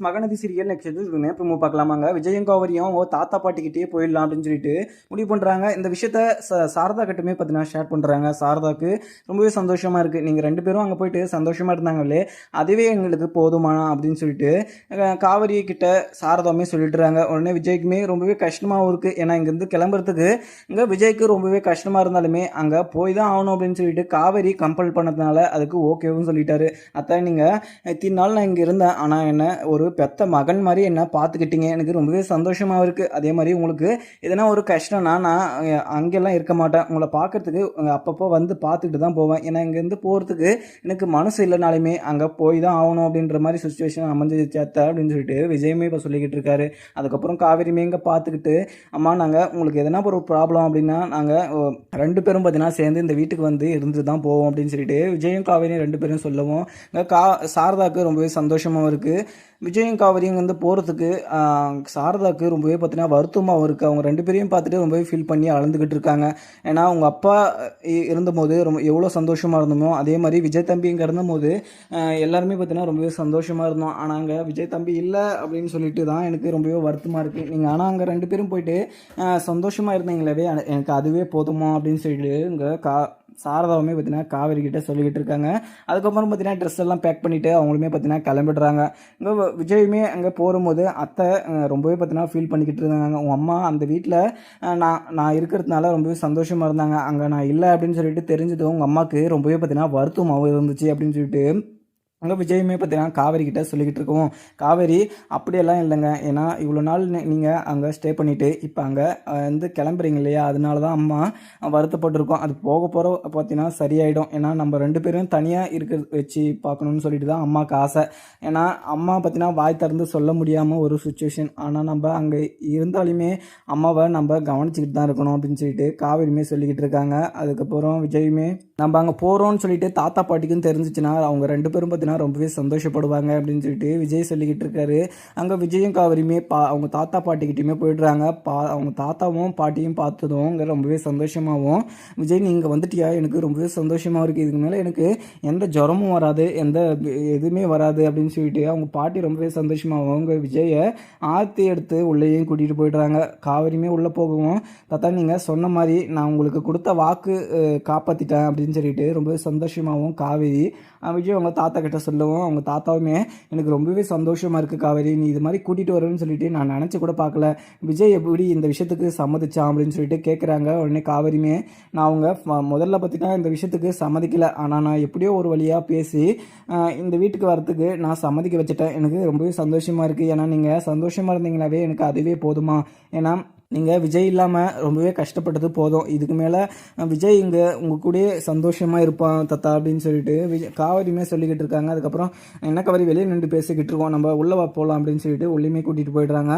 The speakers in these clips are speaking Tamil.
மகநதி சீரியல் நெக்ஸ்ட் எதுவுமே ப்ரமோ பார்க்கலாமாங்க? விஜயும் ஓ தாத்தா பாட்டிக்கிட்டே போயிடலாம் அப்படின்னு சொல்லிட்டு முடிவு பண்ணுறாங்க இந்த விஷயத்த ச சாரதா கிட்டமே பார்த்தீங்கன்னா ஷேர் பண்ணுறாங்க சாரதாக்கு ரொம்பவே சந்தோஷமாக இருக்குது நீங்கள் ரெண்டு பேரும் அங்கே போயிட்டு சந்தோஷமாக இருந்தாங்களே அதுவே எங்களுக்கு போதுமானா அப்படின்னு சொல்லிட்டு அஹ், காவிரி கிட்ட சாரதாவுமே சொல்லிட்டுறாங்க உடனே விஜய்க்குமே ரொம்பவே கஷ்டமாகவும் இருக்குது ஏன்னா இங்கேருந்து கிளம்புறதுக்கு இங்கே விஜய்க்கு ரொம்பவே கஷ்டமாக இருந்தாலுமே அங்கே போய் தான் ஆகணும் அப்படின்னு சொல்லிட்டு காவேரி கம்பல் பண்ணதுனால அதுக்கு ஓகேவும் சொல்லிட்டாரு. அதான் நீங்கள் இத்தனை நாள் நான் இங்கே இருந்தேன். ஆனால் என்ன ஒரு பெத்த மகன் மாதிரி என்ன பார்த்துக்கிட்டீங்க? எனக்கு ரொம்பவே சந்தோஷமாக இருக்குது அதே மாதிரி உங்களுக்கு எதனா ஒரு கஷ்டம்னா நான் அங்கெல்லாம் இருக்க மாட்டேன். உங்களை பார்க்கறதுக்கு அப்பப்போ வந்து பார்த்துக்கிட்டு தான் போவேன். ஏன்னா இங்கேருந்து போகிறதுக்கு எனக்கு மனசு இல்லைனாலுமே அங்கே போய் தான் ஆகணும் அப்படின்ற மாதிரி சுச்சுவேஷன் அமைஞ்சிச்சு அத்தை அப்படின்னு சொல்லிட்டு விஜயமே இப்போ சொல்லிக்கிட்டு இருக்காரு. அதுக்கப்புறம் காவேரிமே இங்கே பார்த்துக்கிட்டு அம்மா நாங்கள் உங்களுக்கு எதனா ஒரு ப்ராப்ளம் அப்படின்னா நாங்கள் ரெண்டு பேரும் பார்த்தீங்கன்னா சேர்ந்து இந்த வீட்டுக்கு வந்து இருந்து தான் போவோம். அப்படின்னு சொல்லிட்டு விஜயும் காவேரியும் ரெண்டு பேரும் சொல்லவும். இங்கே கா சாரதாக்கு ரொம்பவே சந்தோஷமாகவும் இருக்குது விஜயும் காவிரியும் வந்து போகிறதுக்கு சாரதாக்கு ரொம்பவே பார்த்தீங்கன்னா வருத்தமாகவும் இருக்குது அவங்க ரெண்டு பேரையும் பார்த்துட்டு ரொம்பவே ஃபீல் பண்ணி அளந்துக்கிட்டு இருக்காங்க. ஏன்னா அவங்க அப்பா இ- இருந்தபோது ரொம்ப எவ்வளோ சந்தோஷமாக இருந்தோமோ அதே மாதிரி விஜய் தம்பி இங்கே இருந்தபோது எல்லாருமே பார்த்தீங்கன்னா ரொம்பவே சந்தோஷமாக இருந்தோம். ஆனால் அங்கே விஜய் தம்பி இல்லை அப்படின்னு சொல்லிட்டு தான் எனக்கு ரொம்பவே வருத்தமாக இருக்குது நீங்கள் ஆனால் அங்கே ரெண்டு பேரும் போயிட்டு சந்தோஷமாக இருந்தீங்களே எனக்கு அதுவே போதுமா அப்படின்னு சொல்லிட்டு இங்கே கா சாரதாவுமே பார்த்தீங்கன்னா காவேரி கிட்டே சொல்லிக்கிட்டு இருக்காங்க. அதுக்கப்புறம் பார்த்தீங்கன்னா ட்ரெஸ் எல்லாம் பேக் பண்ணிவிட்டு அவங்களுமே பார்த்தீங்கன்னா கிளம்பிடுறாங்க. இங்கே விஜயுமே அங்கே போகும்போது அத்தை ரொம்பவே பார்த்தீங்கன்னா ஃபீல் பண்ணிக்கிட்டு இருந்தாங்க. உங்கள் அம்மா அந்த வீட்டில் நான் நான் இருக்கிறதுனால ரொம்பவே சந்தோஷமாக இருந்தாங்க. அங்கே நான் இல்லை அப்படின்னு சொல்லிட்டு தெரிஞ்சதும் உங்கள் அம்மாவுக்கு ரொம்பவே பார்த்தீங்கன்னா வருத்தமாகவும் இருந்துச்சு அப்படின்னு சொல்லிட்டு அங்கே விஜயுமே பார்த்தீங்கன்னா காவேரி கிட்ட சொல்லிக்கிட்டு இருக்கோம். காவேரி அப்படியெல்லாம் இல்லைங்க. ஏன்னா இவ்வளோ நாள் நீங்கள் அங்கே ஸ்டே பண்ணிவிட்டு இப்போ அங்கே வந்து கிளம்புறீங்க இல்லையா? அதனால தான் அம்மா வருத்தப்பட்டிருக்கோம். அது போக போகிற பார்த்தீங்கன்னா சரியாயிடும். ஏன்னா நம்ம ரெண்டு பேரும் தனியாக இருக்க வச்சு பார்க்கணும்னு சொல்லிட்டு தான் அம்மாவுக்கு ஆசை. ஏன்னா அம்மா பார்த்தீங்கன்னா வாய் திறந்து சொல்ல முடியாமல் ஒரு சுச்சுவேஷன் ஆனால் நம்ம அங்கே இருந்தாலுமே அம்மாவை நம்ம கவனிச்சிக்கிட்டு தான் இருக்கணும் அப்படின்னு சொல்லிட்டு காவேரியுமே சொல்லிக்கிட்டு இருக்காங்க. அதுக்கப்புறம் விஜயுமே நம்ம அங்கே போகிறோம்னு சொல்லிட்டு தாத்தா பாட்டிக்கும் தெரிஞ்சிச்சுன்னா அவங்க ரெண்டு பேரும் பார்த்தீங்கன்னா ரொம்பவே சந்தோஷப்படுவாங்க அப்படின்னு சொல்லிட்டு விஜய் சொல்லிக்கிட்டு இருக்காரு. அங்கே விஜயும் காவிரியுமே பா அவங்க தாத்தா பாட்டிக்கிட்டையுமே போயிடுறாங்க. பா அவங்க தாத்தாவும் பாட்டியும் பார்த்ததும் அங்கே ரொம்பவே சந்தோஷமாகவும் விஜய் நீங்கள் வந்துட்டியா? எனக்கு ரொம்பவே சந்தோஷமாக இருக்குது இதுக்கு மேலே எனக்கு எந்த ஜுரமும் வராது. எந்த எதுவுமே வராது அப்படின்னு சொல்லிட்டு அவங்க பாட்டி ரொம்பவே சந்தோஷமாகவும் அவங்க விஜயை ஆர்த்தி எடுத்து உள்ளேயும் கூட்டிகிட்டு போயிடுறாங்க. காவிரியுமே உள்ளே போகவும் தாத்தா நீங்கள் சொன்ன மாதிரி நான் உங்களுக்கு கொடுத்த வாக்கு காப்பாற்றிட்டேன் அப்படின்னு சொல்லிட்டு ரொம்பவே சந்தோஷமாகவும் காவேரி விஜய் அவங்க தாத்தா கிட்ட சொல்லவும். அவங்க தாத்தாவுமே எனக்கு ரொம்பவே சந்தோஷமாக இருக்குது காவேரி. நீ இது மாதிரி கூட்டிகிட்டு வரேன்னு சொல்லிட்டு நான் நினச்சி கூட பார்க்கல. விஜய் எப்படி இந்த விஷயத்துக்கு சம்மதிச்சான் அப்படின்னு சொல்லிட்டு கேட்குறாங்க உடனே காவேரியுமே நான் அவங்க முதல்ல பார்த்தீங்கன்னா இந்த விஷயத்துக்கு சம்மதிக்கல. ஆனால் நான் எப்படியோ ஒரு வழியாக பேசி இந்த வீட்டுக்கு வரத்துக்கு நான் சம்மதிக்க வச்சுட்டேன். எனக்கு ரொம்பவே சந்தோஷமாக இருக்குது ஏன்னா நீங்கள் சந்தோஷமாக இருந்தீங்களாவே எனக்கு அதுவே போதுமா? ஏன்னா நீங்கள் விஜய் இல்லாமல் ரொம்பவே கஷ்டப்பட்டது போதும். இதுக்கு மேலே விஜய் இங்கே உங்கள் கூடயே சந்தோஷமாக இருப்பான் தத்தா அப்படின்னு சொல்லிட்டு விஜய் காவரியுமே சொல்லிக்கிட்டு இருக்காங்க. அதுக்கப்புறம் என்ன காவேரி வெளியே நின்று பேசிக்கிட்டு இருக்கோம். நம்ம உள்ளே போகலாம் அப்படின்னு சொல்லிட்டு உள்ளேயுமே கூட்டிகிட்டு போயிடுறாங்க.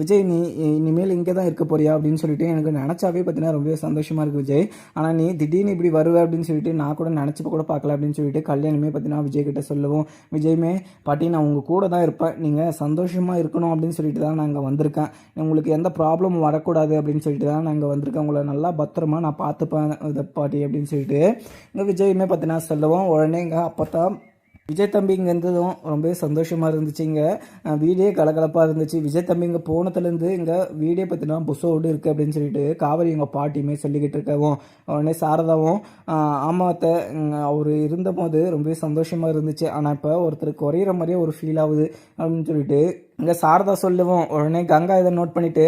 விஜய் நீ இனிமேல் இங்கே தான் இருக்க போறியா அப்படின்னு சொல்லிட்டு எனக்கு நினச்சாவே பார்த்தீங்கன்னா ரொம்பவே சந்தோஷமாக இருக்குது விஜய். ஆனால் நீ திடீர்னு இப்படி வருவ அப்படின்னு சொல்லிட்டு நான் கூட நினச்சி கூட பார்க்கல அப்படின்னு சொல்லிட்டு கல்யாணமே பார்த்தீங்கன்னா விஜய் கிட்ட சொல்லுவோம். விஜய்மே பாட்டி நான் உங்கள் கூட தான் இருப்பேன். நீங்கள் சந்தோஷமாக இருக்கணும் அப்படின்னு சொல்லிட்டு தான் நான் இங்கே வந்திருக்கேன். உங்களுக்கு எந்த வரக்கூடாது அப்படின்னு சொல்லிட்டு தான் நாங்கள் இங்கே வந்திருக்கேன் உங்களை நல்லா பத்திரமா நான் பார்த்துப்பேன் இந்த பாட்டி அப்படின்னு சொல்லிட்டு. இங்கே விஜயுமே பார்த்தீங்கன்னா சொல்லுவோம். உடனே இங்கே அப்போ தான் விஜய் தம்பி இங்கே இருந்ததும் ரொம்பவே சந்தோஷமாக இருந்துச்சு இங்கே. வீடே கலகலப்பாக இருந்துச்சு. விஜய் தம்பி இங்கே போனதுலேருந்து இங்கே வீடே பார்த்தீங்கன்னா புசோடு இருக்குது அப்படின்னு சொல்லிட்டு காவேரி எங்கள் பாட்டியுமே சொல்லிக்கிட்டு இருக்கவும் உடனே சாரதாவும் ஆமாத்த அவர் இருந்தபோது ரொம்பவே சந்தோஷமாக இருந்துச்சு. ஆனால் இப்போ ஒருத்தர் குறையிற மாதிரியே ஒரு ஃபீல் ஆகுது அப்படின்னு சொல்லிட்டு இங்கே சாரதா சொல்லுவோம். உடனே கங்கா இதை நோட் பண்ணிவிட்டு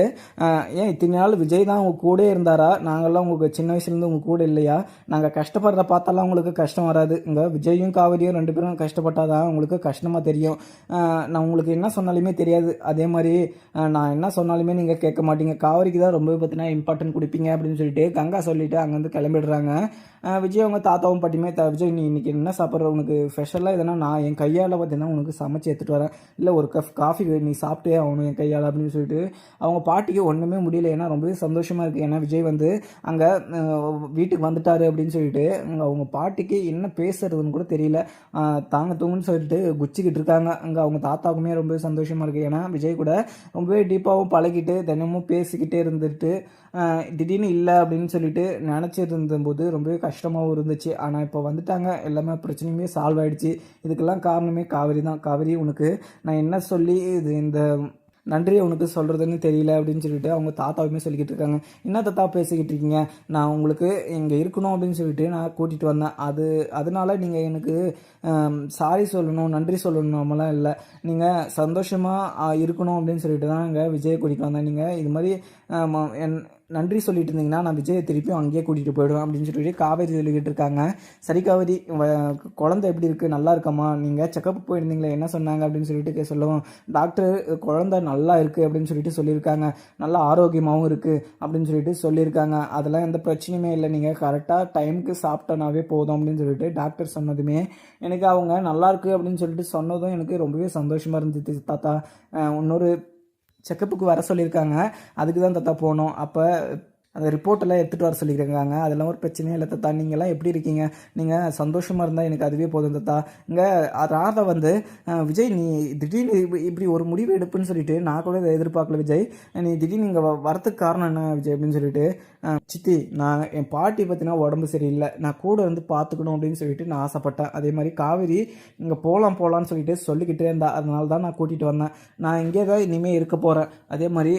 ஏன் இத்தனை நாள் விஜய் தான் உங்கள் கூட இருந்தாரா? நாங்கள்லாம் உங்களுக்கு சின்ன வயசுலேருந்து உங்கள் கூட இல்லையா? நாங்கள் கஷ்டப்படுறத பார்த்தாலாம் உங்களுக்கு கஷ்டம் வராது. இங்கே விஜயும் காவிரியும் ரெண்டு பேரும் கஷ்டப்பட்டால் தான் உங்களுக்கு கஷ்டமாக தெரியும். நான் உங்களுக்கு என்ன சொன்னாலுமே தெரியாது. அதே மாதிரி நான் என்ன சொன்னாலுமே நீங்கள் கேட்க மாட்டீங்க. காவிரிக்கு தான் ரொம்ப பார்த்தீங்கன்னா இம்பார்ட்டன்ட் கொடுப்பீங்க அப்படின்னு சொல்லிட்டு கங்கா சொல்லிட்டு அங்கேருந்து கிளம்பிடுறாங்க. விஜய் அவங்க தாத்தாவும் பாட்டியுமே த விஜய் நீ இன்றைக்கி என்ன சாப்பிட்ற? உனக்கு ஸ்பெஷலாக எதனா நான் என் கையால் பார்த்தீங்கன்னா உனக்கு சமைச்சு எடுத்துகிட்டு வரேன். இல்லை ஒரு கப் காஃபி நீ சாப்பிட்டே ஆகணும் என் கையால் அப்படின்னு சொல்லிட்டு அவங்க பாட்டிக்கு ஒன்றுமே முடியல. ஏன்னா ரொம்பவே சந்தோஷமாக இருக்குது ஏன்னா விஜய் வந்து அங்கே வீட்டுக்கு வந்துட்டாரு அப்படின்னு சொல்லிட்டு அங்கே அவங்க பாட்டிக்கு என்ன பேசுறதுன்னு கூட தெரியல. தாங்க தூங்குன்னு சொல்லிட்டு குச்சிக்கிட்டு இருக்காங்க. அங்கே அவங்க தாத்தாவுக்குமே ரொம்பவே சந்தோஷமாக இருக்குது ஏன்னா விஜய் கூட ரொம்பவே டீப்பாகவும் பழகிட்டு தினமும் பேசிக்கிட்டே இருந்துட்டு திடீர்னு இல்லை அப்படின்னு சொல்லிட்டு நினச்சிட்டு ரொம்பவே கஷ்டமாகவும் இருந்துச்சு. ஆனால் இப்போ வந்துட்டாங்க. எல்லாமே பிரச்சனையுமே சால்வ் ஆகிடுச்சு இதுக்கெல்லாம் காரணமே காவிரி தான். காவிரி உனக்கு நான் என்ன சொல்லி இது இந்த நன்றியை உனக்கு சொல்கிறதுன்னு தெரியல அப்படின்னு சொல்லிட்டு அவங்க தாத்தாவுமே சொல்லிக்கிட்டு இருக்காங்க. என்ன தாத்தா பேசிக்கிட்டு இருக்கீங்க? நான் உங்களுக்கு இங்கே இருக்கணும் அப்படின்னு சொல்லிட்டு நான் கூட்டிகிட்டு வந்தேன். அது அதனால நீங்கள் எனக்கு சாரி சொல்லணும் நன்றி சொல்லணுமெல்லாம் இல்லை. நீங்கள் சந்தோஷமாக இருக்கணும் அப்படின்னு சொல்லிட்டு தான் இங்கே விஜயை கூட்டிகிட்டு வந்தேன். நீங்கள் இது மாதிரி என் நன்றி சொல்லிட்டு இருந்தீங்கன்னா நான் விஜயை திருப்பியும் அங்கேயே கூட்டிகிட்டு போயிடுவேன் அப்படின்னு சொல்லிட்டு காவேரி சொல்லிக்கிட்டு இருக்காங்க. சரி காவேரி குழந்தை எப்படி இருக்குது நல்லா இருக்கம்மா? நீங்கள் செக்கப் போயிருந்தீங்களே என்ன சொன்னாங்க அப்படின்னு சொல்லிட்டு சொல்லுவோம் டாக்டர் குழந்தை நல்லா இருக்குது அப்படின்னு சொல்லிட்டு சொல்லியிருக்காங்க. நல்லா ஆரோக்கியமாகவும் இருக்குது அப்படின்னு சொல்லிட்டு சொல்லியிருக்காங்க. அதெல்லாம் எந்த பிரச்சனையுமே இல்லை. நீங்கள் கரெக்டாக டைமுக்கு சாப்பிட்டனாவே போதும் அப்படின்னு சொல்லிட்டு டாக்டர் சொன்னதுமே எனக்கு அவங்க நல்லா இருக்குது அப்படின்னு சொல்லிட்டு சொன்னதும் எனக்கு ரொம்பவே சந்தோஷமாக இருந்துச்சு தாத்தா. இன்னொரு செக்கப்புக்கு வர சொல்லியிருக்காங்க. அதுக்கு தான் தாத்தா போனோம். அப்போ அந்த ரிப்போர்ட்டெல்லாம் எடுத்துகிட்டு வர சொல்லியிருக்காங்க. அதெல்லாம் ஒரு பிரச்சனையே இல்லை தாத்தா. நீங்கள்லாம் எப்படி இருக்கீங்க? நீங்கள் சந்தோஷமாக இருந்தால் எனக்கு அதுவே போதும் தாத்தா. இங்கே ராதா வந்து விஜய் நீ திடீர்னு இப்படி- இப்படி ஒரு முடிவு எடுப்புன்னு சொல்லிட்டு நான் கூட இதை எதிர்பார்க்கல விஜய். நீ திடீர்னு இங்கே வரத்துக்கு காரணம் என்ன விஜய்? அப்படின்னு சொல்லிட்டு சித்தி நான் என் பாட்டி பார்த்தீங்கன்னா உடம்பு சரியில்லை. நான் கூட வந்து பார்த்துக்கணும் அப்படின்னு சொல்லிட்டு நான் ஆசைப்பட்டேன். அதே மாதிரி காவேரி இங்கே போகலாம் போகலான்னு சொல்லிட்டு சொல்லிக்கிட்டே இருந்தா. அதனால தான் நான் கூட்டிகிட்டு வந்தேன். நான் இங்கே தான் இனிமேல் இருக்க போகிறேன் அதே மாதிரி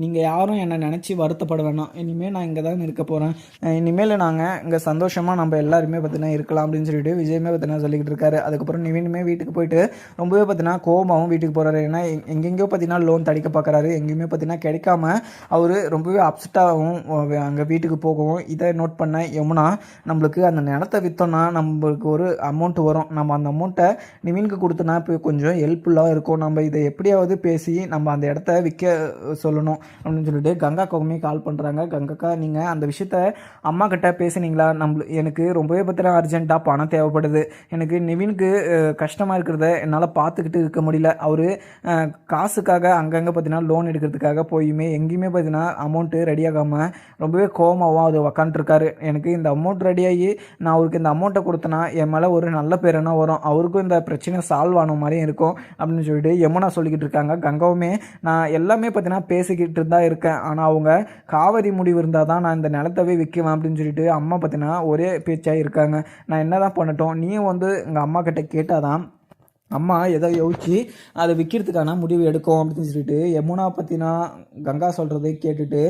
நீங்கள் யாரும் என்னை நினச்சி வருத்தப்பட வேணாம். இனிமேல் நான் இங்கே தான் இருக்க போகிறேன் இனிமேல் நாங்கள் இங்கே சந்தோஷமாக நம்ம எல்லாருமே பார்த்தீங்கன்னா இருக்கலாம் அப்படின்னு சொல்லிட்டு விஜயமே பார்த்தீங்கன்னா சொல்லிக்கிட்டு இருக்காரு. அதுக்கப்புறம் நிவினுமே வீட்டுக்கு போயிட்டு ரொம்பவே பார்த்தீங்கன்னா கோபமாகவும் வீட்டுக்கு போகிறாரு ஏன்னா எங்கெங்கேயோ பார்த்தீங்கன்னா லோன் தடிக்க பார்க்குறாரு எங்கேயுமே பார்த்தீங்கன்னா கிடைக்காம அவர் ரொம்பவே அப்செட்டாகவும் அங்கே வீட்டுக்கு போகவும் இதை நோட் பண்ண யமுனா நம்மளுக்கு அந்த நிலத்தை விற்றோன்னா நம்மளுக்கு ஒரு அமௌண்ட் வரும். நம்ம அந்த அமௌண்ட்டை நிவினுக்கு கொடுத்தோன்னா இப்போ கொஞ்சம் ஹெல்ப்ஃபுல்லாக இருக்கும். நம்ம இதை எப்படியாவது பேசி நம்ம அந்த இடத்த விற்க சொல்லணும். அப்படின்னு சொல்லிட்டு கங்கா கோகமே கால் பண்ணுறாங்க கங்காக்கா நீங்கள் அந்த விஷயத்த அம்மா கிட்ட பேசுனீங்களா? நம்ம எனக்கு ரொம்பவே பத்திரம் அர்ஜென்ட்டாக பணம் தேவைப்படுது. எனக்கு நிவினுக்கு கஷ்டமாக இருக்கிறத என்னால் பார்த்துக்கிட்டு இருக்க முடியல. அவர் காசுக்காக அங்கங்கே பார்த்தீங்கன்னா லோன் எடுக்கிறதுக்காக போயுமே எங்கேயுமே பார்த்தீங்கன்னா அமௌண்ட்டு ரெடியாகாமல் ரொம்பவே கோமாவும் அது உக்காண்ட்ருக்காரு எனக்கு இந்த அமௌண்ட் ரெடியாகி நான் அவருக்கு இந்த அமௌண்ட்டை கொடுத்தனா என் மேலே ஒரு நல்ல பேர் என்ன வரும்? அவருக்கும் இந்த பிரச்சனை சால்வ் ஆன மாதிரியும் இருக்கும் அப்படின்னு சொல்லிட்டு யமுனா சொல்லிக்கிட்டு இருக்காங்க. கங்காவுமே நான் எல்லாமே பார்த்தீங்கன்னா பேசிக்கிட்டு தான் இருக்கேன். ஆனால் அவங்க காவரி முடிவு இருந்தால் தான் நான் இந்த நிலத்தவே விற்குவேன் அப்படின்னு சொல்லிட்டு அம்மா பார்த்தீங்கன்னா ஒரே பேச்சாக இருக்காங்க. நான் என்ன தான் பண்ணட்டும் நீயும் வந்து எங்கள் அம்மா கிட்ட கேட்டாதான் அம்மா எதை யோசிச்சு அதை விற்கிறதுக்கான முடிவு எடுக்கும் அப்படின்னு சொல்லிட்டு யமுனா பற்றினா கங்கா சொல்கிறதை கேட்டுட்டு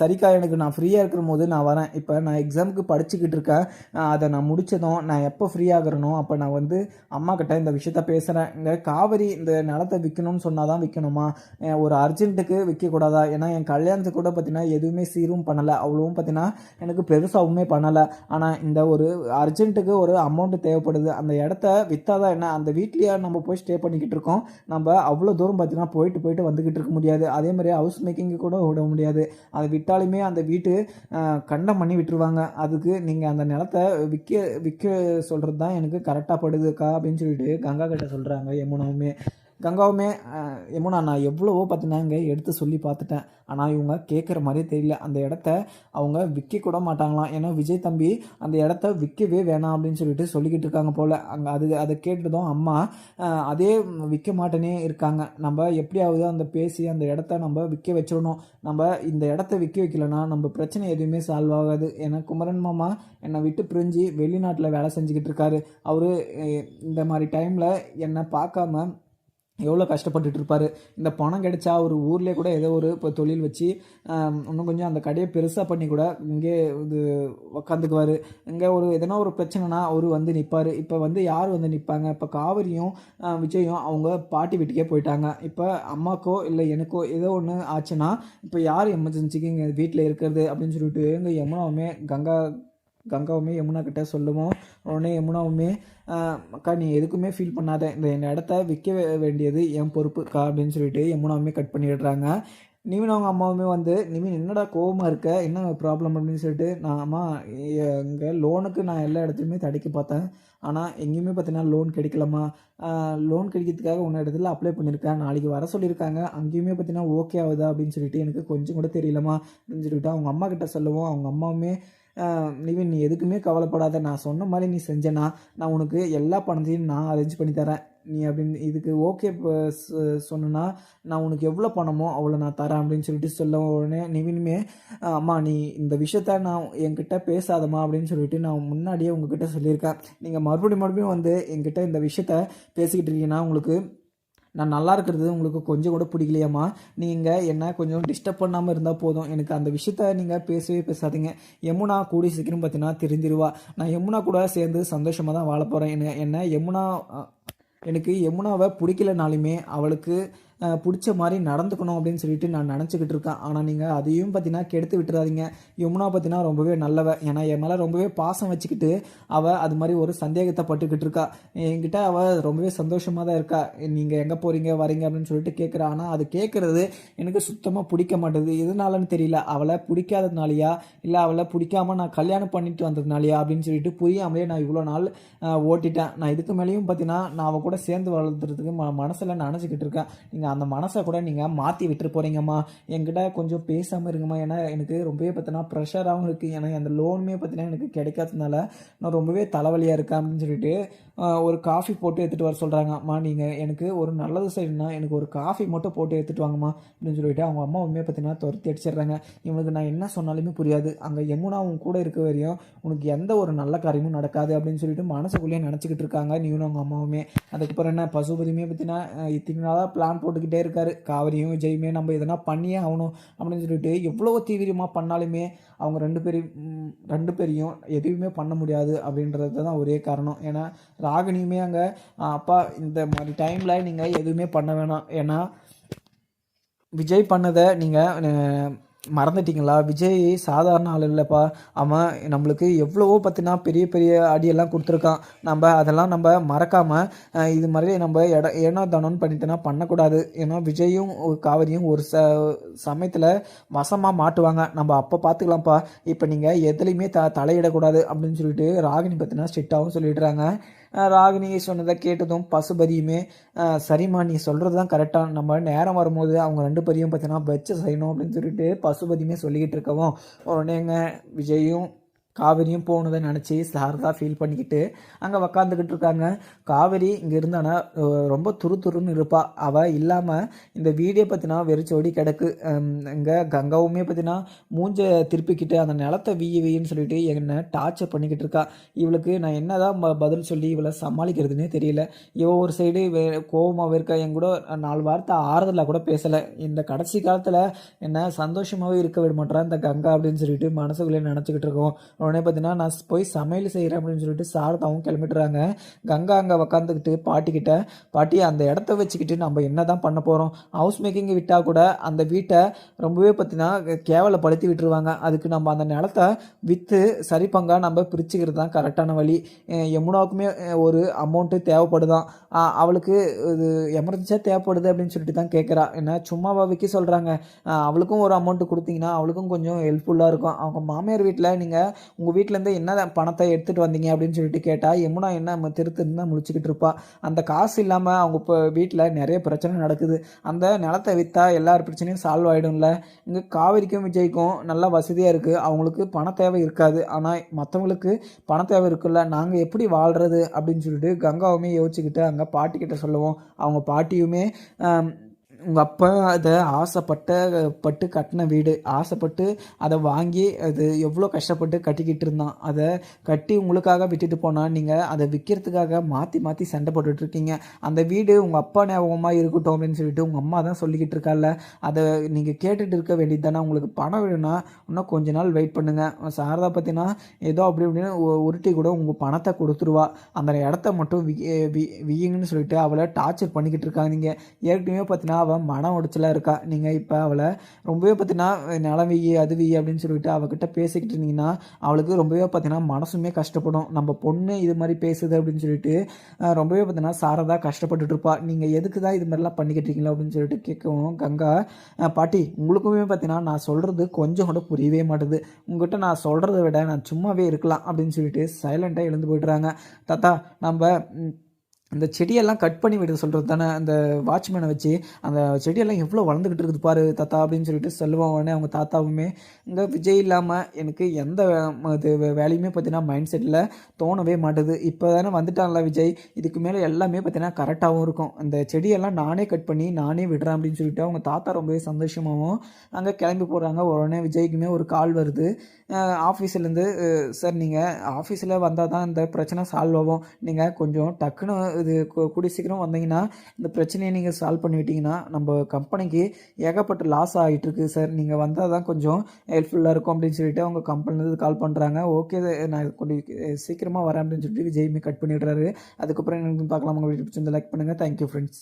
சரிக்கா எனக்கு நான் ஃப்ரீயாக இருக்கிற போது நான் வரேன். இப்போ நான் எக்ஸாமுக்கு படிச்சுக்கிட்டு இருக்கேன். அதை நான் முடித்ததும் நான் எப்போ ஃப்ரீ ஆகிறனோ அப்போ நான் வந்து அம்மா கிட்ட இந்த விஷயத்த பேசுகிறேன் இந்த காவிரி இந்த நிலத்தை விற்கணும்னு சொன்னால் தான் விற்கணுமா ஒரு அர்ஜென்ட்டுக்கு விற்கக்கூடாதா ஏன்னா என் கல்யாணத்துக்கு கூட பார்த்தீங்கன்னா எதுவுமே சீரும் பண்ணலை. அவ்வளோவும் பார்த்தீங்கன்னா எனக்கு பெருசாகவுமே பண்ணலை. ஆனால் இந்த ஒரு அர்ஜென்ட்டுக்கு ஒரு அமௌண்ட்டு தேவைப்படுது. அந்த இடத்த விற்றாதான் என்ன? அந்த வீட்லேயே நம்ம போய் ஸ்டே பண்ணிக்கிட்டு இருக்கோம். நம்ம அவ்வளோ தூரம் பார்த்தீங்கன்னா போயிட்டு போயிட்டு வந்துக்கிட்டு இருக்க முடியாது. அதே மாதிரி ஹவுஸ் மேக்கிங்கு கூட விட முடியாது. அதை விட்டாலுமே அந்த வீட்டு கண்டம் பண்ணி விட்டுருவாங்க. அதுக்கு நீங்கள் அந்த நிலத்தை விற்க விற்க சொல்கிறது தான் எனக்கு கரெக்டாக படுதுக்கா அப்படின்னு சொல்லிட்டு கங்கா கிட்ட சொல்கிறாங்க யமுனாவுமே கங்காவுமே அஹ், யமுனா நான் எவ்வளவோ பார்த்தீங்கன்னா எடுத்து சொல்லி பார்த்துட்டேன். ஆனால் இவங்க கேட்குற மாதிரியே தெரியல. அந்த இடத்த அவங்க விற்க கூட மாட்டாங்களாம். ஏன்னா விஜய் தம்பி அந்த இடத்த விற்கவே வேணாம் அப்படின்னு சொல்லிட்டு சொல்லிக்கிட்டு இருக்காங்க போல். அங்கே அது அதை கேட்டதும் அம்மா அதே விற்க மாட்டேனே இருக்காங்க. நம்ம எப்படியாவது அந்த பேசி அந்த இடத்த நம்ம விற்க வச்சிடணும். நம்ம இந்த இடத்த விற்க வைக்கலன்னா நம்ம பிரச்சனை எதுவுமே சால்வ் ஆகாது. ஏன்னா குமரன் மாமா என்னை விட்டு பிரிஞ்சு வெளிநாட்டில் வேலை செஞ்சுக்கிட்டு இருக்காரு. அவர் இந்த மாதிரி டைமில் என்னை பார்க்காம எவ்வளோ கஷ்டப்பட்டுட்டு இருப்பார் இந்த பணம் கிடைச்சா ஒரு ஊர்லேயே கூட ஏதோ ஒரு இப்போ தொழில் வச்சு இன்னும் கொஞ்சம் அந்த கடையை பெருசாக பண்ணி கூட இங்கே இது உக்காந்துக்குவார். இங்கே ஒரு எதனா ஒரு பிரச்சனைனா அவர் வந்து நிற்பார் இப்போ வந்து யார் வந்து நிற்பாங்க இப்போ காவிரியும் விஜயும் அவங்க பாட்டி வீட்டுக்கே போயிட்டாங்க. இப்போ அம்மாக்கோ இல்லை எனக்கோ ஏதோ ஒன்று ஆச்சுன்னா இப்போ யார் எமர்ஜென்சிக்கு இங்கே வீட்டில் இருக்கிறது? அப்படின்னு சொல்லிட்டு இங்கே யமுனாவுமே கங்கா கங்காவுமே யமுனா கிட்ட சொல்லுவோம் உடனே யமுனாவுமே அக்கா நீ எதுக்குமே ஃபீல் பண்ணாத. இந்த இடத்த விற்க வேண்டியது என் பொறுப்புக்கா அப்படின்னு சொல்லிட்டு யமுனாவுமே கட் பண்ணிடுறாங்க. நிவின் அவங்க அம்மாவுமே வந்து நிவின் என்னடா கோவமாக இருக்க? என்ன ப்ராப்ளம் அப்படின்னு சொல்லிட்டு நான் அம்மா இங்கே லோனுக்கு நான் எல்லா இடத்துலையுமே தடுக்கி பார்த்தேன். ஆனால் எங்கேயுமே பார்த்தீங்கன்னா லோன் கிடைக்கலம்மா. லோன் கிடைக்கிறதுக்காக ஒன்று இடத்துல அப்ளை பண்ணியிருக்கேன். நாளைக்கு வர சொல்லியிருக்காங்க. அங்கேயுமே பார்த்தீங்கன்னா ஓகே ஆகுதா? அப்படின்னு சொல்லிட்டு எனக்கு கொஞ்சம் கூட தெரியலம்மா. அப்படின்னு சொல்லிட்டு அவங்க அம்மா கிட்ட சொல்லுவோம். அவங்க அம்மாவுமே நிவின் நீ எதுக்குமே கவலைப்படாத. நான் சொன்ன மாதிரி நீ செஞ்சேன்னா நான் உனக்கு எல்லா பணத்தையும் நான் அரேஞ்ச் பண்ணி தரேன். நீ அப்படின்னு இதுக்கு ஓகே சொன்னா நான் உனக்கு எவ்வளோ பணமோ அவ்வளோ நான் தரேன் அப்படின்னு சொல்லிட்டு சொல்ல உடனே நிவினுமே அம்மா நீ இந்த விஷயத்த நான் என்கிட்ட பேசாதம்மா அப்படின்னு சொல்லிட்டு நான் முன்னாடியே உங்ககிட்ட சொல்லியிருக்கேன். நீங்கள் மறுபடியும் மறுபடியும் வந்து என்கிட்ட இந்த விஷயத்த பேசிக்கிட்டு இருக்கீங்கன்னா உங்களுக்கு நான் நல்லா இருக்கிறது உங்களுக்கு கொஞ்சம் கூட பிடிக்கலையாம்மா. நீங்கள் என்ன கொஞ்சம் டிஸ்டர்ப் பண்ணாமல் இருந்தால் போதும். எனக்கு அந்த விஷயத்த நீங்கள் பேசவே பேசாதீங்க. யமுனா கூடி சீக்கிரம் பார்த்தீங்கன்னா தெரிஞ்சிருவா. நான் யமுனா கூட சேர்ந்து சந்தோஷமாக தான் வாழ போகிறேன் என்ன என்ன யமுனா எனக்கு யமுனாவை பிடிக்கலனாலுமே அவளுக்கு பிடிச்ச மாதிரி நடந்துக்கணும் அப்படின்னு சொல்லிட்டு நான் நினச்சிக்கிட்டு இருக்கேன். ஆனால் நீங்கள் அதையும் பார்த்தீங்கன்னா கெடுத்து விட்டுறாதீங்க. யமுனா பார்த்தீங்கன்னா ரொம்பவே நல்லவ. ஏன்னா என் மேலே ரொம்பவே பாசம் வச்சுக்கிட்டு அவள் அது மாதிரி ஒரு சந்தேகத்தை பட்டுக்கிட்டு இருக்கா. என்கிட்ட அவள் ரொம்பவே சந்தோஷமாக தான் இருக்கா. நீங்கள் எங்கே போகிறீங்க வரீங்க அப்படின்னு சொல்லிட்டு கேட்குறா ஆனால் அது கேட்குறது எனக்கு சுத்தமாக பிடிக்க மாட்டேது. எதுனாலன்னு தெரியல. அவளை பிடிக்காததுனாலயா? இல்லை அவளை பிடிக்காம நான் கல்யாணம் பண்ணிட்டு வந்ததுனாலையா? அப்படின்னு சொல்லிட்டு புரியாமலே நான் இவ்வளோ நாள் ஓட்டிட்டேன். நான் இதுக்கு மேலேயும் பார்த்தீங்கன்னா நான் அவள் கூட சேர்ந்து வளர்த்துறதுக்கு ம மனசில் நினச்சிக்கிட்டு இருக்கேன். நீங்கள் அந்த மனசை கூட நீங்கள் மாற்றி விட்டுட்டு போகிறீங்கம்மா என்கிட்ட கொஞ்சம் பேசாமல் இருங்கம்மா. ஏன்னா எனக்கு ரொம்பவே பார்த்தினா ப்ரெஷராகவும் இருக்குது ஏன்னா அந்த லோனுமே பார்த்தீங்கன்னா எனக்கு கிடைக்காததுனால நான் ரொம்பவே தலைவலியாக இருக்கேன் அப்படின்னு சொல்லிட்டு ஒரு காஃபி போட்டு எடுத்துகிட்டு வர சொல்கிறாங்க அம்மா நீங்கள் எனக்கு ஒரு நல்லது செய்யணும்னா எனக்கு ஒரு காஃபி மட்டும் போட்டு எடுத்துகிட்டு வாங்கம்மா அப்படின்னு சொல்லிட்டு அவங்க அம்மா உண்மையை பார்த்தீங்கன்னா துரத்தி அடிச்சிடுறாங்க. இவனுக்கு நான் என்ன சொன்னாலுமே புரியாது. அங்கே யமுனா உன் கூட இருக்க வரையும் உனக்கு எந்த ஒரு நல்ல காரியமும் நடக்காது அப்படின்னு சொல்லிட்டு மனசுக்குள்ளேயே நினச்சிக்கிட்டு இருக்காங்க நீனும் அவங்க அம்மாவுமே. அதுக்கப்புறம் என்ன? பசுபதியுமே பார்த்தீங்கன்னா இத்தனை நாளாக பிளான் போட்டுக்கிட்டே இருக்காரு. காவிரியும் விஜயுமே நம்ம எதனா பண்ணியே ஆகணும் அப்படின்னு சொல்லிட்டு எவ்வளோ தீவிரமாக பண்ணாலுமே அவங்க ரெண்டு பேரையும் ரெண்டு பேரையும் எதுவுமே பண்ண முடியாது அப்படின்றது தான் ஒரே காரணம். ஏன்னா ராகினியுமே அங்கே அப்பா இந்த மாதிரி டைமில் நீங்கள் எதுவுமே பண்ண வேணாம். ஏன்னா விஜய் பண்ணதை நீங்கள் மறந்துட்டிங்களா? விஜய் சாதாரண ஆள் இல்லைப்பா. அவன் நம்மளுக்கு எவ்வளவோ பார்த்தினா பெரிய பெரிய அடியெல்லாம் கொடுத்துருக்கான். நம்ம அதெல்லாம் நம்ம மறக்காமல் இது மாதிரி நம்ம இட ஏனோ தானோன்னு பண்ணிட்டுனா பண்ணக்கூடாது. ஏன்னா விஜயும் ஒரு காவிரியும் ஒரு ச சமயத்தில் வசமாக மாட்டுவாங்க. நம்ம அப்போ பார்த்துக்கலாம்ப்பா இப்போ நீங்கள் எதுலேயுமே த தலையிடக்கூடாது அப்படின்னு சொல்லிட்டு ராகினி பார்த்தினா ஸ்ட்ரிக்டாகவும் சொல்லிடுறாங்க. ராகினியை ராகினி சொன்னதை கேட்டதும் பசுபதியுமே சரிம்மா நீ சொல்கிறது தான் கரெக்டாக நம்ம நேரம் வரும்போது அவங்க ரெண்டு பேரையும் பார்த்தீங்கன்னா வச்சு செய்யணும் அப்படின்னு சொல்லிட்டு பசுபதியுமே சொல்லிக்கிட்டு இருக்கவும் உடனேங்க விஜயும் காவிரியும் போனதை நினச்சி சாரதா ஃபீல் பண்ணிக்கிட்டு அங்கே உக்காந்துக்கிட்டு இருக்காங்க. காவிரி இங்கே இருந்தானா ரொம்ப துரு துருன்னு இருப்பா. அவள் இல்லாமல் இந்த வீடே பற்றினா வெறிச்சோடி கிடக்கு. இங்கே கங்காவுமே பார்த்தினா மூஞ்ச திருப்பிக்கிட்டு அந்த நிலத்தை வீய வீன்னு சொல்லிட்டு என்னை டார்ச்சர் பண்ணிக்கிட்டு இருக்கா. இவளுக்கு நான் என்னதான் தான் பதில் சொல்லி இவளை சமாளிக்கிறதுனே தெரியல. இவ ஒரு சைடு வே கோபமாக இருக்கா என் கூட நாலு வார்த்தை ஆறுதலாக கூட பேசலை. இந்த கடைசி காலத்தில் என்ன சந்தோஷமாகவே இருக்க விட மாட்டேறான் இந்த கங்கா அப்படின்னு சொல்லிட்டு மனசுக்குள்ளே நினச்சிக்கிட்டு இருக்கோம். உடனே பார்த்தீங்கன்னா நான் போய் சமையல் செய்கிறேன் அப்படின்னு சொல்லிட்டு சாரதாவும் கிளம்பிடுறாங்க. கங்கா அங்கே உக்காந்துக்கிட்டு பாட்டிக்கிட்ட பாட்டி அந்த இடத்த வச்சுக்கிட்டு நம்ம என்ன தான் பண்ண போகிறோம் ஹவுஸ் மேக்கிங் விட்டால் கூட அந்த வீட்டை ரொம்பவே பார்த்தீங்கன்னா கேவலப்படுத்தி விட்டுருவாங்க. அதுக்கு நம்ம அந்த நிலத்தை விற்று சரி பங்கா நம்ம பிரிச்சுக்கிறது தான் கரெக்டான வழி. யமுனாவுக்குமே ஒரு அமௌண்ட்டு தேவைப்படுதான். அவளுக்கு இது எமர்ஜென்சியாக தேவைப்படுது அப்படின்னு சொல்லிட்டு தான் கேட்குறா என்ன சும்மாவா விற்க சொல்கிறாங்க அவளுக்கும் ஒரு அமௌண்ட்டு கொடுத்தீங்கன்னா அவளுக்கும் கொஞ்சம் ஹெல்ப்ஃபுல்லாக இருக்கும். அவங்க மாமியார் வீட்டில் நீங்கள் உங்கள் வீட்டிலேருந்து என்ன பணத்தை எடுத்துகிட்டு வந்தீங்க அப்படின்னு சொல்லிட்டு கேட்டால் யமுனா என்ன நம்ம திருத்துன்னு முடிச்சுக்கிட்டு இருப்பா. அந்த காசு இல்லாமல் அவங்க இப்போ வீட்டில் நிறைய பிரச்சனை நடக்குது. அந்த நிலத்தை விற்றா எல்லார் பிரச்சனையும் சால்வ் ஆகிடும்ல இங்கே காவிரிக்கும் விஜய்க்கும் நல்லா வசதியாக இருக்குது அவங்களுக்கு பண தேவை இருக்காது. ஆனால் மற்றவங்களுக்கு பண தேவை இருக்குல்ல. நாங்கள் எப்படி வாழ்கிறது அப்படின்னு சொல்லிட்டு கங்காவுமே யோசிச்சுக்கிட்டு அங்கே பாட்டிக்கிட்ட சொல்லுவோம். அவங்க பாட்டியுமே உங்கள் அப்பா அதை ஆசைப்பட்ட பட்டு கட்டின வீடு. ஆசைப்பட்டு அதை வாங்கி அது எவ்வளோ கஷ்டப்பட்டு கட்டிக்கிட்டு இருந்தான். அதை கட்டி உங்களுக்காக விட்டுட்டு போனால் நீங்கள் அதை விற்கிறதுக்காக மாற்றி மாற்றி சண்டை போட்டுட்ருக்கீங்க அந்த வீடு உங்கள் அப்பா ஞாபகமாக இருக்கட்டும் அப்படின்னு சொல்லிட்டு உங்கள் அம்மா தான் சொல்லிக்கிட்டு இருக்கால அதை நீங்கள் கேட்டுட்டு இருக்க வேண்டியது தானே. உங்களுக்கு பணம் வேணும்னா இன்னும் கொஞ்ச நாள் வெயிட் பண்ணுங்கள் சாரதா பார்த்தீங்கன்னா ஏதோ அப்படி இப்படின்னு உருட்டி கூட உங்கள் பணத்தை கொடுத்துருவா. அந்த இடத்த மட்டும் வி வி- வியுங்கன்னு சொல்லிட்டு அவளை டார்ச்சர் பண்ணிக்கிட்டு இருக்காங்க நீங்கள் ஏற்கனவே பார்த்தீங்கன்னா அவள் மன உடைச்சலாக இருக்கா? நீங்கள் இப்போ அவளை ரொம்பவே பார்த்தீங்கன்னா நிலம் வெய்ய அது வெய்யி அப்படின்னு சொல்லிட்டு அவகிட்ட பேசிக்கிட்டு இருந்தீங்கன்னா அவளுக்கு ரொம்பவே பார்த்தீங்கன்னா மனசுமே கஷ்டப்படும். நம்ம பொண்ணு இது மாதிரி பேசுது அப்படின்னு சொல்லிட்டு ரொம்பவே பார்த்தீங்கன்னா சாரதா கஷ்டப்பட்டுட்டு இருப்பா. நீங்கள் எதுக்கு தான் இது மாதிரிலாம் பண்ணிக்கிட்டு இருக்கீங்களா அப்படின்னு சொல்லிட்டு கேட்கவும் கங்கா பாட்டி உங்களுக்குமே பார்த்தீங்கன்னா நான் சொல்கிறது கொஞ்சம் கூட புரியவே மாட்டுது. உங்ககிட்ட நான் சொல்கிறத விட நான் சும்மாவே இருக்கலாம் அப்படின்னு சொல்லிட்டு சைலண்ட்டாக எழுந்து போயிடுறாங்க. தாத்தா நம்ம அந்த செடியெல்லாம் கட் பண்ணி விட சொல்கிறது தானே அந்த வாட்ச்மேனை வச்சு அந்த செடியெல்லாம் எவ்வளோ வளர்ந்துக்கிட்டு இருக்குது பாரு தாத்தா அப்படின்னு சொல்லிட்டு சொல்லுவான் உடனே அவங்க தாத்தாவுமே. இந்த விஜய் இல்லாமல் எனக்கு எந்த இது வே- வேலையுமே பார்த்தீங்கன்னா மைண்ட் செட்டில் தோணவே மாட்டுது. இப்போ தானே வந்துட்டான்ல விஜய். இதுக்கு மேலே எல்லாமே பார்த்தீங்கன்னா கரெக்டாகவும் இருக்கும். அந்த செடியெல்லாம் நானே கட் பண்ணி நானே விடுறேன் அப்படின்னு சொல்லிட்டு அவங்க தாத்தா ரொம்பவே சந்தோஷமாகவும் அங்கே கிளம்பி போடுறாங்க உடனே விஜய்க்குமே ஒரு கால் வருது. ஆஃபீஸ்லேருந்து சார் நீங்கள் ஆஃபீஸில் வந்தால் தான் இந்த பிரச்சனை சால்வ் ஆகும். நீங்கள் கொஞ்சம் டக்குன்னு இது கூடிய சீக்கிரம் வந்தீங்கன்னா இந்த பிரச்சனையை நீங்கள் சால்வ் பண்ணிவிட்டிங்கன்னா நம்ம கம்பெனிக்கு ஏகப்பட்ட லாஸ் ஆகிட்டு இருக்கு சார் நீங்கள் வந்தால் தான் கொஞ்சம் ஹெல்ப்ஃபுல்லாக இருக்கும் அப்படின்னு சொல்லிட்டு அவங்க கம்பெனிலேருந்து கால் பண்ணுறாங்க ஓகே நான் கொஞ்சம் சீக்கிரமாக வரேன் அப்படின்னு சொல்லிட்டு விஜய்மே கட் பண்ணிடுறாரு. அதுக்கப்புறம் எனக்கு பார்க்கலாம். உங்கள் வீட்டு லைக் பண்ணுங்கள் தேங்க்யூ ஃப்ரெண்ட்ஸ்